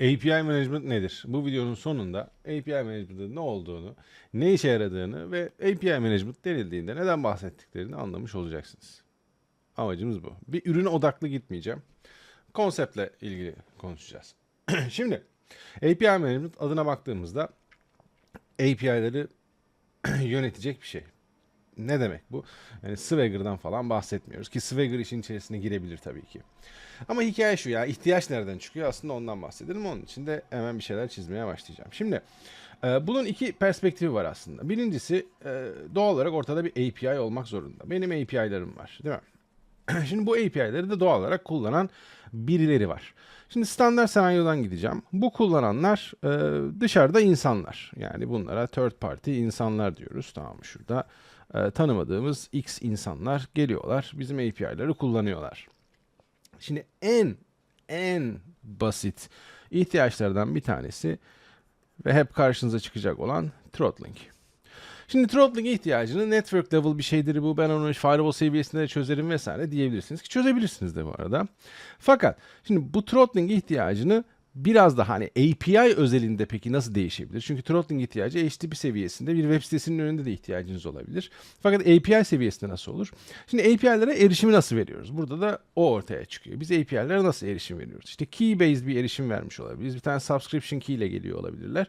API Management nedir? Bu videonun sonunda API Management'ın ne olduğunu, ne işe yaradığını ve API Management denildiğinde neden bahsettiklerini anlamış olacaksınız. Amacımız bu. Bir ürüne odaklı gitmeyeceğim. Konseptle ilgili konuşacağız. Şimdi API Management adına baktığımızda API'leri yönetecek bir şey. Ne demek bu? Yani Swagger'dan falan bahsetmiyoruz ki Swagger işin içerisine girebilir tabii ki. Ama hikaye şu ya ihtiyaç nereden çıkıyor aslında ondan bahsedelim. Onun için de hemen bir şeyler çizmeye başlayacağım. Şimdi e, bunun iki perspektifi var aslında. Birincisi e, doğal olarak ortada bir API olmak zorunda. Benim API'lerim var değil mi? Şimdi bu API'leri de doğal olarak kullanan birileri var. Şimdi standart senaryodan gideceğim. Bu kullananlar e, dışarıda insanlar. Yani bunlara third party insanlar diyoruz. Tamam? Şurada e, tanımadığımız X insanlar geliyorlar. Bizim API'leri kullanıyorlar. Şimdi en en basit ihtiyaçlardan bir tanesi ve hep karşınıza çıkacak olan throttling. Şimdi throttling ihtiyacını network level bir şeydir bu. Ben onu firewall seviyesinde de çözerim vesaire diyebilirsiniz ki çözebilirsiniz de bu arada. Fakat şimdi bu throttling ihtiyacını biraz da hani API özelinde peki nasıl değişebilir? Çünkü throttling ihtiyacı HTTP seviyesinde bir web sitesinin önünde de ihtiyacınız olabilir. Fakat API seviyesinde nasıl olur? Şimdi API'lere erişimi nasıl veriyoruz? Burada da o ortaya çıkıyor. Biz API'lere nasıl erişim veriyoruz? İşte key based bir erişim vermiş olabiliriz. Bir tane subscription key ile geliyor olabilirler.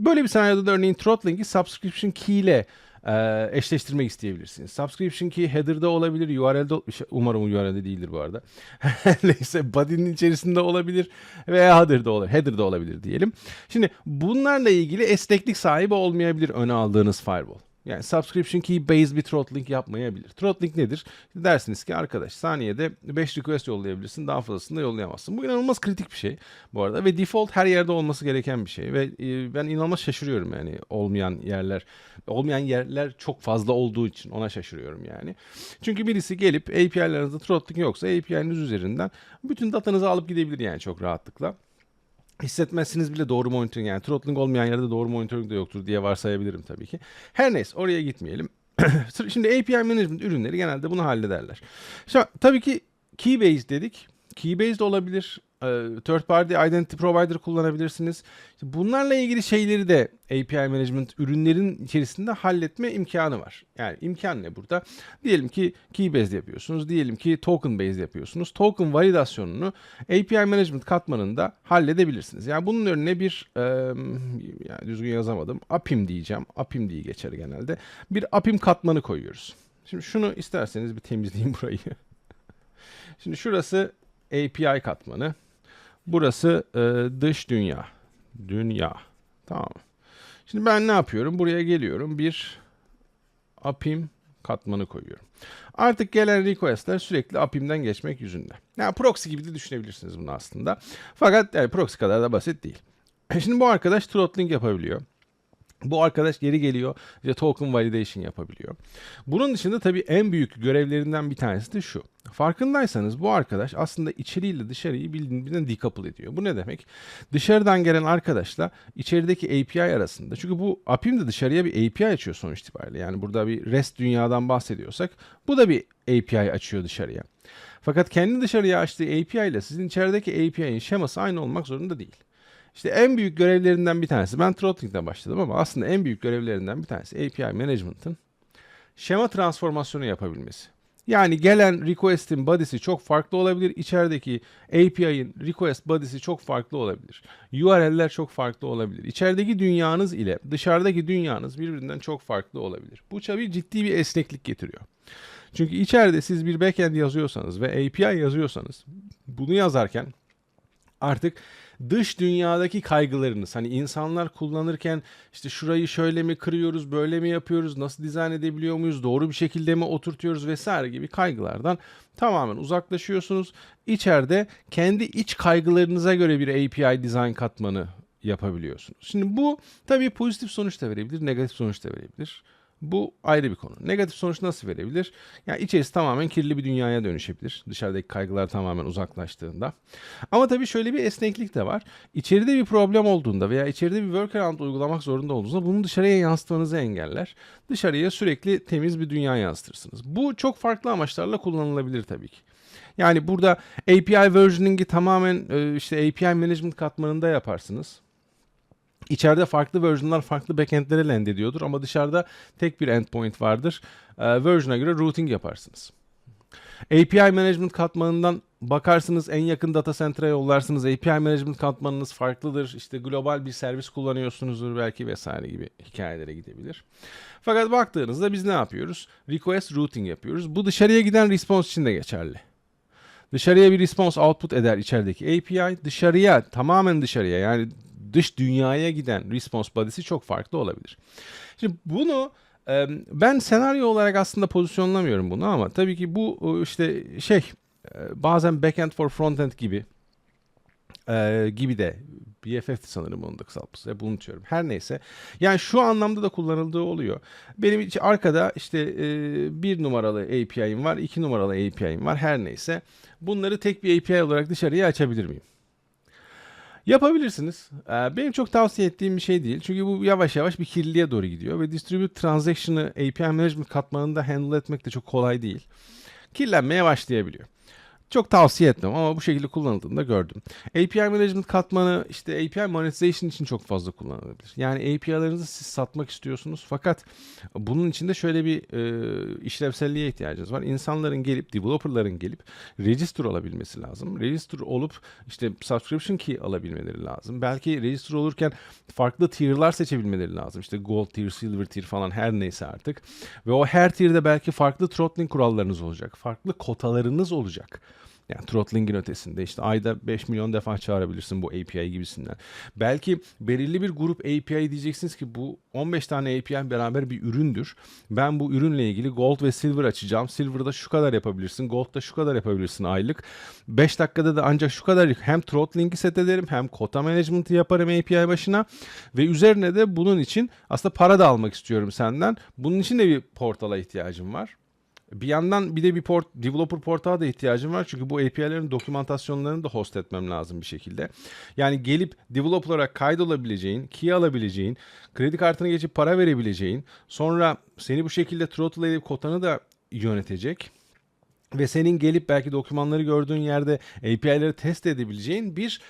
Böyle bir senaryoda da örneğin throttling'i subscription key ile e, eşleştirmek isteyebilirsiniz. Subscription key header'da olabilir, URL'de şey, umarım URL'de değildir bu arada. Neyse body'nin içerisinde olabilir veya header'da olabilir, header'da olabilir diyelim. Şimdi bunlarla ilgili esneklik sahibi olmayabilir öne aldığınız firewall. Yani subscription key based bir throttling yapmayabilir. Throttling nedir? Dersiniz ki arkadaş saniyede 5 request yollayabilirsin daha fazlasını da yollayamazsın. Bu inanılmaz kritik bir şey bu arada ve default her yerde olması gereken bir şey ve e, ben inanılmaz şaşırıyorum yani olmayan yerler olmayan yerler çok fazla olduğu için ona şaşırıyorum yani. Çünkü birisi gelip API'lerinizde throttling yoksa API'niz üzerinden bütün datanızı alıp gidebilir yani çok rahatlıkla hissetmezsiniz bile doğru monitoring yani throttling olmayan yerde doğru monitoring de yoktur diye varsayabilirim tabii ki. Her neyse oraya gitmeyelim. Şimdi API management ürünleri genelde bunu hallederler. Şimdi tabii ki keybase dedik. Keybase de olabilir. Ee, Third party identity provider kullanabilirsiniz. Bunlarla ilgili şeyleri de API management ürünlerin içerisinde halletme imkanı var. Yani imkan ne burada? Diyelim ki keybase yapıyorsunuz. Diyelim ki token based yapıyorsunuz. Token validasyonunu API management katmanında halledebilirsiniz. Yani bunun önüne bir yani düzgün yazamadım. APIM diyeceğim. APIM diye geçer genelde. Bir APIM katmanı koyuyoruz. Şimdi şunu isterseniz bir temizleyeyim burayı. Şimdi şurası API katmanı. Burası e, dış dünya. Dünya. Tamam. Şimdi ben ne yapıyorum? Buraya geliyorum. Bir APIM katmanı koyuyorum. Artık gelen requestler sürekli APIM'den geçmek yüzünde. Yani proxy gibi de düşünebilirsiniz bunu aslında. Fakat yani proxy kadar da basit değil. Şimdi bu arkadaş throttling yapabiliyor. Bu arkadaş geri geliyor işte token validation yapabiliyor. Bunun dışında tabii en büyük görevlerinden bir tanesi de şu. Farkındaysanız bu arkadaş aslında içeriyle dışarıyı birbirinden decouple ediyor. Bu ne demek? Dışarıdan gelen arkadaşla içerideki API arasında. Çünkü bu API'm de dışarıya bir API açıyor sonuç itibariyle. Yani burada bir REST dünyadan bahsediyorsak bu da bir API açıyor dışarıya. Fakat kendi dışarıya açtığı API ile sizin içerideki API'nin şeması aynı olmak zorunda değil. İşte en büyük görevlerinden bir tanesi. Ben throttling'den başladım ama aslında en büyük görevlerinden bir tanesi API Management'ın şema transformasyonu yapabilmesi. Yani gelen request'in body'si çok farklı olabilir. İçerideki API'nin request body'si çok farklı olabilir. URL'ler çok farklı olabilir. İçerideki dünyanız ile dışarıdaki dünyanız birbirinden çok farklı olabilir. Bu tabii ciddi bir esneklik getiriyor. Çünkü içeride siz bir backend yazıyorsanız ve API yazıyorsanız bunu yazarken artık dış dünyadaki kaygılarınız hani insanlar kullanırken işte şurayı şöyle mi kırıyoruz böyle mi yapıyoruz nasıl dizayn edebiliyor muyuz doğru bir şekilde mi oturtuyoruz vesaire gibi kaygılardan tamamen uzaklaşıyorsunuz. İçeride kendi iç kaygılarınıza göre bir API dizayn katmanı yapabiliyorsunuz. Şimdi bu tabii pozitif sonuç da verebilir, negatif sonuç da verebilir. Bu ayrı bir konu. Negatif sonuç nasıl verebilir? Yani içerisi tamamen kirli bir dünyaya dönüşebilir. Dışarıdaki kaygılar tamamen uzaklaştığında. Ama tabii şöyle bir esneklik de var. İçeride bir problem olduğunda veya içeride bir workaround uygulamak zorunda olduğunuzda bunu dışarıya yansıtmanızı engeller. Dışarıya sürekli temiz bir dünya yansıtırsınız. Bu çok farklı amaçlarla kullanılabilir tabii ki. Yani burada API versioning'i tamamen e, işte API management katmanında yaparsınız. İçeride farklı version'lar farklı backend'lere land ediyordur ama dışarıda tek bir endpoint vardır. E, version'a göre routing yaparsınız. API management katmanından bakarsınız en yakın data center'a yollarsınız. API management katmanınız farklıdır. İşte global bir servis kullanıyorsunuzdur belki vesaire gibi hikayelere gidebilir. Fakat baktığınızda biz ne yapıyoruz? Request routing yapıyoruz. Bu dışarıya giden response için de geçerli. Dışarıya bir response output eder içerideki API. Dışarıya tamamen dışarıya yani dış dünyaya giden response body'si çok farklı olabilir. Şimdi bunu ben senaryo olarak aslında pozisyonlamıyorum bunu ama tabii ki bu işte şey bazen backend for frontend gibi gibi de BFF sanırım onun da kısaltması. Hep unutuyorum. Her neyse. Yani şu anlamda da kullanıldığı oluyor. Benim hiç arkada işte bir numaralı API'm var, iki numaralı API'm var. Her neyse. Bunları tek bir API olarak dışarıya açabilir miyim? Yapabilirsiniz. Ee, Benim çok tavsiye ettiğim bir şey değil. Çünkü bu yavaş yavaş bir kirliliğe doğru gidiyor. Ve Distribute Transaction'ı API Management katmanında handle etmek de çok kolay değil. Kirlenmeye başlayabiliyor. Çok tavsiye etmem ama bu şekilde kullanıldığını da gördüm. API Management katmanı işte API Monetization için çok fazla kullanılabilir. Yani API'larınızı siz satmak istiyorsunuz fakat bunun için de şöyle bir e, işlevselliğe ihtiyacınız var. İnsanların gelip, developerların gelip register olabilmesi lazım. Register olup işte subscription key alabilmeleri lazım. Belki register olurken farklı tier'lar seçebilmeleri lazım. İşte gold tier, silver tier falan her neyse artık. Ve o her tier'de belki farklı throttling kurallarınız olacak. Farklı kotalarınız olacak. Yani throttlingg'in ötesinde işte ayda 5 milyon defa çağırabilirsin bu API gibisinden. Belki belirli bir grup API diyeceksiniz ki bu 15 tane API beraber bir üründür. Ben bu ürünle ilgili Gold ve Silver açacağım. Silver'da şu kadar yapabilirsin. Gold'da şu kadar yapabilirsin aylık. 5 dakikada da ancak şu kadar hem throttlink'i set ederim hem kota management'ı yaparım API başına ve üzerine de bunun için aslında para da almak istiyorum senden. Bunun için de bir portala ihtiyacım var. Bir yandan bir de bir port, developer portağa da ihtiyacım var. Çünkü bu API'lerin dokümantasyonlarını da host etmem lazım bir şekilde. Yani gelip developer kaydolabileceğin, key alabileceğin, kredi kartını geçip para verebileceğin, sonra seni bu şekilde throttle edip kotanı da yönetecek ve senin gelip belki dokümanları gördüğün yerde API'leri test edebileceğin bir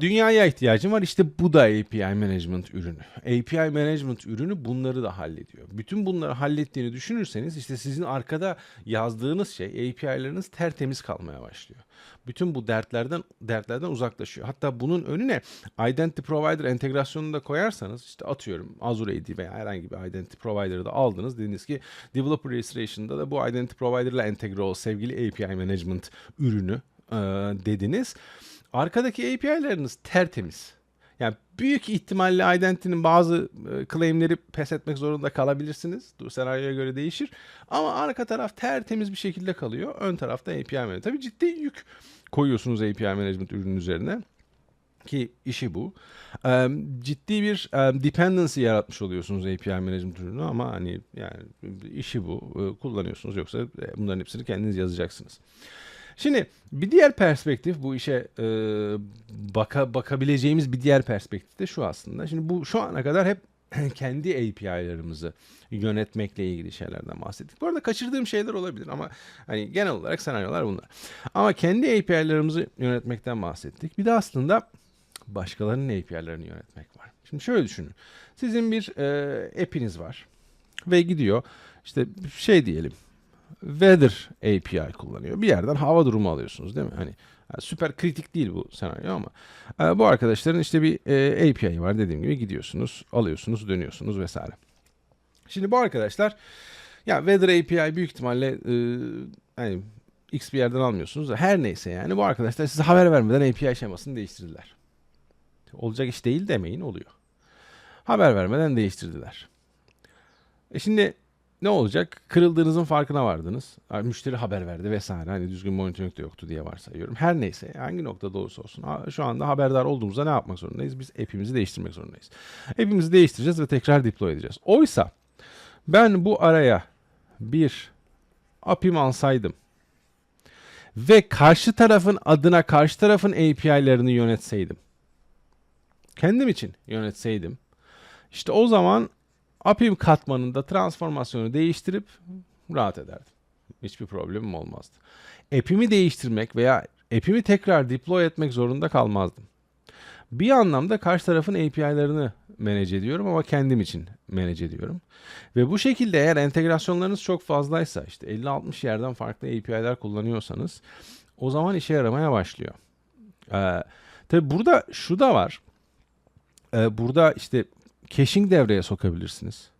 Dünyaya ihtiyacım var. İşte bu da API Management ürünü. API Management ürünü bunları da hallediyor. Bütün bunları hallettiğini düşünürseniz işte sizin arkada yazdığınız şey API'leriniz tertemiz kalmaya başlıyor. Bütün bu dertlerden dertlerden uzaklaşıyor. Hatta bunun önüne Identity Provider entegrasyonunu da koyarsanız işte atıyorum Azure AD veya herhangi bir Identity Provider'ı da aldınız. Dediniz ki Developer Registration'da da bu Identity Provider ile entegre ol sevgili API Management ürünü e, dediniz. Arkadaki API'leriniz tertemiz. Yani büyük ihtimalle Identity'nin bazı e, claim'leri pes etmek zorunda kalabilirsiniz. Bu senaryoya göre değişir. Ama arka taraf tertemiz bir şekilde kalıyor. Ön tarafta API Management. Tabii ciddi yük koyuyorsunuz API Management ürünün üzerine. Ki işi bu. Ciddi bir dependency yaratmış oluyorsunuz API Management ürünü ama hani yani işi bu. Kullanıyorsunuz yoksa e, bunların hepsini kendiniz yazacaksınız. Şimdi bir diğer perspektif bu işe e, baka, bakabileceğimiz bir diğer perspektif de şu aslında. Şimdi bu şu ana kadar hep kendi API'larımızı yönetmekle ilgili şeylerden bahsettik. Bu arada kaçırdığım şeyler olabilir ama hani genel olarak senaryolar bunlar. Ama kendi API'larımızı yönetmekten bahsettik. Bir de aslında başkalarının API'lerini yönetmek var. Şimdi şöyle düşünün. Sizin bir e, app'iniz var ve gidiyor işte şey diyelim Weather API kullanıyor. Bir yerden hava durumu alıyorsunuz değil mi? Hani süper kritik değil bu senaryo ama e, bu arkadaşların işte bir e, API var dediğim gibi gidiyorsunuz, alıyorsunuz, dönüyorsunuz vesaire. Şimdi bu arkadaşlar ya Weather API büyük ihtimalle e, hani X bir yerden almıyorsunuz da her neyse yani bu arkadaşlar size haber vermeden API şemasını değiştirdiler. Olacak iş değil demeyin oluyor. Haber vermeden değiştirdiler. E şimdi ne olacak? Kırıldığınızın farkına vardınız. Yani müşteri haber verdi vesaire. Hani düzgün monitoring de yoktu diye varsayıyorum. Her neyse hangi noktada olursa olsun. Şu anda haberdar olduğumuzda ne yapmak zorundayız? Biz app'imizi değiştirmek zorundayız. App'imizi değiştireceğiz ve tekrar deploy edeceğiz. Oysa ben bu araya bir API'm alsaydım ve karşı tarafın adına karşı tarafın API'lerini yönetseydim. Kendim için yönetseydim. İşte o zaman APIM katmanında transformasyonu değiştirip rahat ederdim. Hiçbir problemim olmazdı. App'imi değiştirmek veya app'imi tekrar deploy etmek zorunda kalmazdım. Bir anlamda karşı tarafın API'larını manage ediyorum ama kendim için manage ediyorum. Ve bu şekilde eğer entegrasyonlarınız çok fazlaysa işte 50-60 yerden farklı API'ler kullanıyorsanız o zaman işe yaramaya başlıyor. Ee, tabi burada şu da var. Ee, burada işte caching devreye sokabilirsiniz.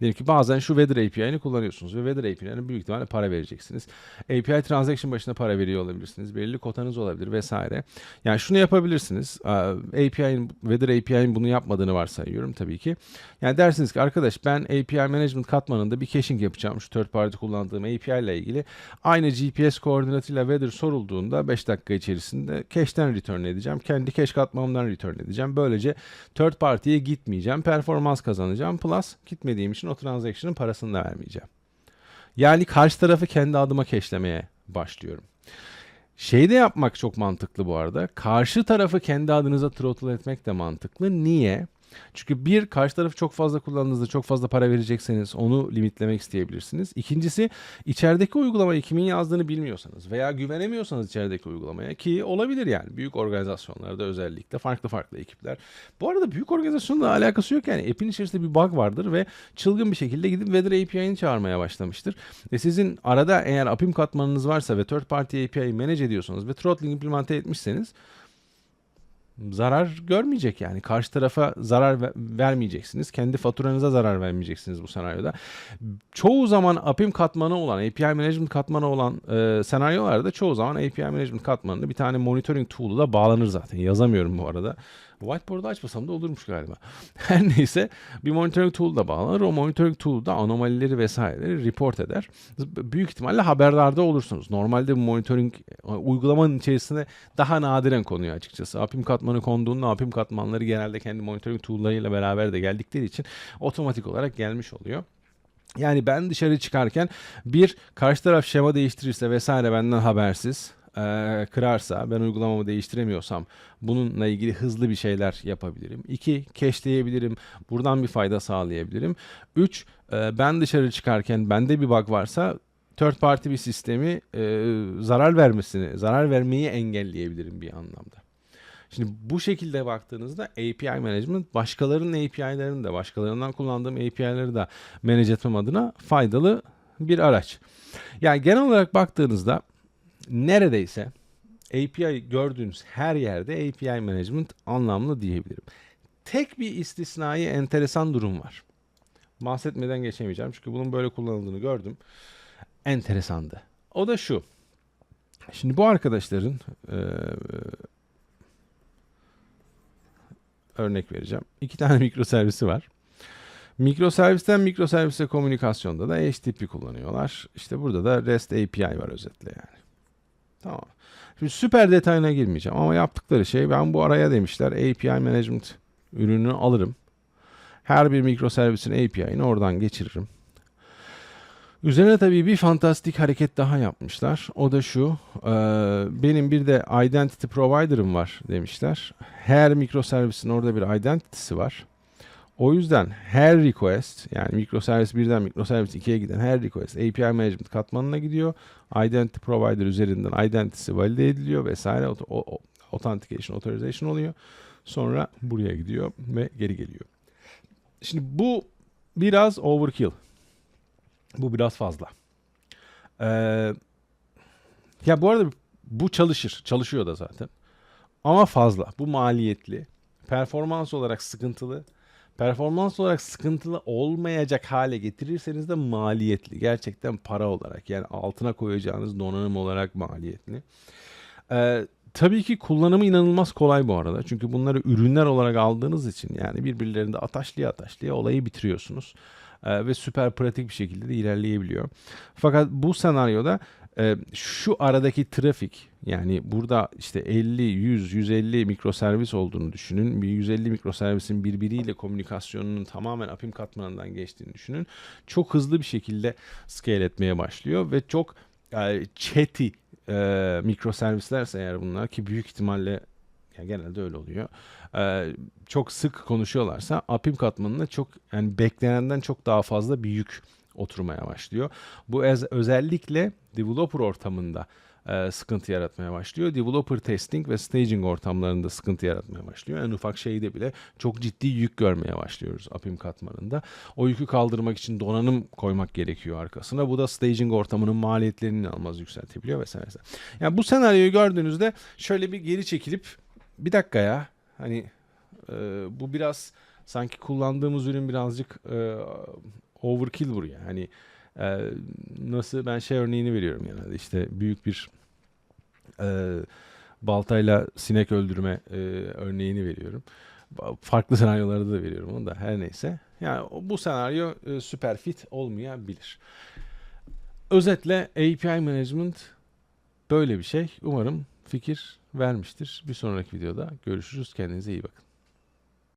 Diyelim ki bazen şu Weather API'ni kullanıyorsunuz ve Weather API'lerine büyük ihtimalle para vereceksiniz. API transaction başına para veriyor olabilirsiniz. Belirli kotanız olabilir vesaire. Yani şunu yapabilirsiniz. API'nin Weather API'nin bunu yapmadığını varsayıyorum tabii ki. Yani dersiniz ki arkadaş ben API management katmanında bir caching yapacağım şu third party kullandığım API ile ilgili. Aynı GPS koordinatıyla Weather sorulduğunda 5 dakika içerisinde cache'ten return edeceğim. Kendi cache katmanımdan return edeceğim. Böylece third party'ye gitmeyeceğim. Performans kazanacağım. Plus gitmediğim için o transaction'ın parasını da vermeyeceğim. Yani karşı tarafı kendi adıma keşlemeye başlıyorum. Şey de yapmak çok mantıklı bu arada. Karşı tarafı kendi adınıza throttle etmek de mantıklı. Niye? Çünkü bir karşı tarafı çok fazla kullandığınızda çok fazla para verecekseniz onu limitlemek isteyebilirsiniz. İkincisi içerideki uygulamayı kimin yazdığını bilmiyorsanız veya güvenemiyorsanız içerideki uygulamaya ki olabilir yani büyük organizasyonlarda özellikle farklı farklı ekipler. Bu arada büyük organizasyonla alakası yok yani app'in içerisinde bir bug vardır ve çılgın bir şekilde gidip Weather API'ni çağırmaya başlamıştır. Ve sizin arada eğer APIM katmanınız varsa ve third party API'yi manage ediyorsanız ve throttling implemente etmişseniz zarar görmeyecek yani. Karşı tarafa zarar vermeyeceksiniz. Kendi faturanıza zarar vermeyeceksiniz bu senaryoda. Çoğu zaman APIM katmanı olan, API management katmanı olan e, senaryolarda çoğu zaman API management katmanında bir tane monitoring tool'u da bağlanır zaten. Yazamıyorum bu arada. Whiteboard'u açmasam da olurmuş galiba. Her neyse bir monitoring tool da bağlanır. O monitoring tool da anomalileri vesaireleri report eder. Büyük ihtimalle haberdarda olursunuz. Normalde bu monitoring e, uygulamanın içerisinde daha nadiren konuyor açıkçası. APIM katmanı konduğunda APIM katmanları genelde kendi monitoring tool'larıyla beraber de geldikleri için otomatik olarak gelmiş oluyor. Yani ben dışarı çıkarken bir karşı taraf şema değiştirirse vesaire benden habersiz e, kırarsa ben uygulamamı değiştiremiyorsam bununla ilgili hızlı bir şeyler yapabilirim. 2. Cache'leyebilirim. Buradan bir fayda sağlayabilirim. 3. E, ben dışarı çıkarken bende bir bug varsa third party bir sistemi e, zarar vermesini, zarar vermeyi engelleyebilirim bir anlamda. Şimdi bu şekilde baktığınızda API management başkalarının API'lerini de başkalarından kullandığım API'leri de manage etmem adına faydalı bir araç. Yani genel olarak baktığınızda neredeyse API gördüğünüz her yerde API management anlamlı diyebilirim. Tek bir istisnai enteresan durum var. Bahsetmeden geçemeyeceğim çünkü bunun böyle kullanıldığını gördüm. Enteresandı. O da şu. Şimdi bu arkadaşların e, örnek vereceğim. İki tane mikro servisi var. Mikro servisten mikro servise komünikasyonda da HTTP kullanıyorlar. İşte burada da REST API var özetle yani. Tamam. Şimdi süper detayına girmeyeceğim ama yaptıkları şey ben bu araya demişler API Management ürününü alırım. Her bir mikroservisin API'ini oradan geçiririm. Üzerine tabii bir fantastik hareket daha yapmışlar. O da şu. E, benim bir de identity provider'ım var demişler. Her mikroservisin orada bir identity'si var. O yüzden her request yani mikroservis birden mikroservis 2'ye giden her request API management katmanına gidiyor. Identity provider üzerinden identity'si valide ediliyor vesaire. O, authentication, authorization oluyor. Sonra buraya gidiyor ve geri geliyor. Şimdi bu biraz overkill. Bu biraz fazla. Ee, ya bu arada bu çalışır. Çalışıyor da zaten. Ama fazla. Bu maliyetli. Performans olarak sıkıntılı performans olarak sıkıntılı olmayacak hale getirirseniz de maliyetli. Gerçekten para olarak yani altına koyacağınız donanım olarak maliyetli. Ee, tabii ki kullanımı inanılmaz kolay bu arada. Çünkü bunları ürünler olarak aldığınız için yani birbirlerinde ataşlıya ataşlıya olayı bitiriyorsunuz. Ee, ve süper pratik bir şekilde de ilerleyebiliyor. Fakat bu senaryoda e, şu aradaki trafik yani burada işte 50, 100, 150 mikroservis olduğunu düşünün. Bir 150 mikroservisin birbiriyle komünikasyonunun tamamen APIM katmanından geçtiğini düşünün. Çok hızlı bir şekilde scale etmeye başlıyor ve çok e, chatty e, mikroservislerse eğer bunlar ki büyük ihtimalle yani genelde öyle oluyor. Ee, çok sık konuşuyorlarsa APIM katmanına çok yani beklenenden çok daha fazla bir yük oturmaya başlıyor. Bu ez- özellikle developer ortamında e, sıkıntı yaratmaya başlıyor. Developer testing ve staging ortamlarında sıkıntı yaratmaya başlıyor. En ufak şeyde bile çok ciddi yük görmeye başlıyoruz Apim katmanında. O yükü kaldırmak için donanım koymak gerekiyor arkasına. Bu da staging ortamının maliyetlerini inanılmaz yükseltebiliyor vesaire. Yani bu senaryoyu gördüğünüzde şöyle bir geri çekilip bir dakika ya hani e, bu biraz sanki kullandığımız ürün birazcık e, overkill buraya. Hani e, nasıl ben şey örneğini veriyorum genelde işte büyük bir e, baltayla sinek öldürme e, örneğini veriyorum. Farklı senaryolarda da veriyorum onu da her neyse. Yani bu senaryo e, süper fit olmayabilir. Özetle API management böyle bir şey. Umarım fikir vermiştir. Bir sonraki videoda görüşürüz. Kendinize iyi bakın.